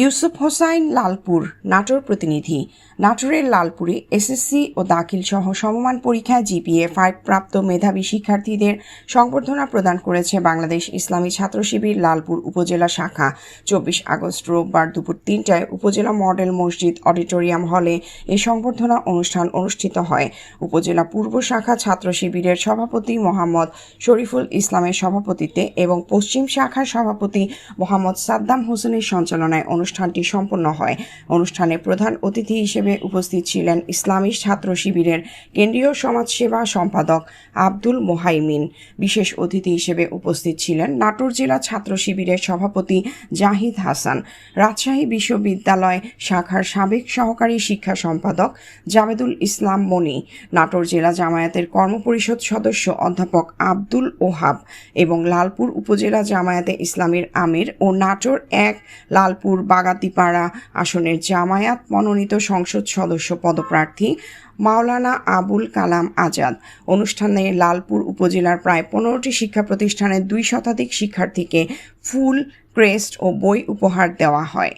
ইউসুফ হোসাইন লালপুর, নাটোর প্রতিনিধি। নাটোরের লালপুরে এসএসসি ও দাখিল সহ সমমান পরীক্ষায় জিপিএ ফাইভ প্রাপ্ত মেধাবী শিক্ষার্থীদের সংবর্ধনা প্রদান করেছে বাংলাদেশ ইসলামী ছাত্র শিবির লালপুর উপজেলা শাখা। চব্বিশ আগস্ট রোববার দুপুর তিনটায় উপজেলা মডেল মসজিদ অডিটোরিয়াম হলে এ সংবর্ধনা অনুষ্ঠান অনুষ্ঠিত হয়। উপজেলা পূর্ব শাখা ছাত্র শিবিরের সভাপতি মোহাম্মদ শরীফুল ইসলামের সভাপতিত্বে এবং পশ্চিম শাখার সভাপতি মোহাম্মদ সাদ্দাম হোসেনের সঞ্চালনায় অনুষ্ঠানটি সম্পন্ন হয়। অনুষ্ঠানে প্রধান অতিথি হিসেবে উপস্থিত ছিলেন ইসলামী ছাত্র শিবিরের কেন্দ্রীয় সমাজসেবা সম্পাদক আব্দুল মোহাইমিন। বিশেষ অতিথি হিসেবে উপস্থিত ছিলেন নাটোর জেলা ছাত্র শিবিরের সভাপতি জাহিদ হাসান, রাজশাহী বিশ্ববিদ্যালয় শাখার সাবেক সহকারী শিক্ষা সম্পাদক জাবেদুল ইসলাম মনি, নাটোর জেলা জামায়াতের কর্মপরিষদ সদস্য অধ্যাপক আব্দুল ওহাব এবং লালপুর উপজেলা জামায়াতে ইসলামীর আমির ও নাটোর এক লালপুর বাগাতিপাড়া আসনের জামায়াত মনোনীত সংসদ সদস্য পদপ্রার্থী মাওলানা আবুল কালাম আজাদ। অনুষ্ঠানে লালপুর উপজেলার প্রায় পনেরোটি শিক্ষা প্রতিষ্ঠানের দুই শতাধিক শিক্ষার্থীকে ফুল, ক্রেস্ট ও বই উপহার দেওয়া হয়।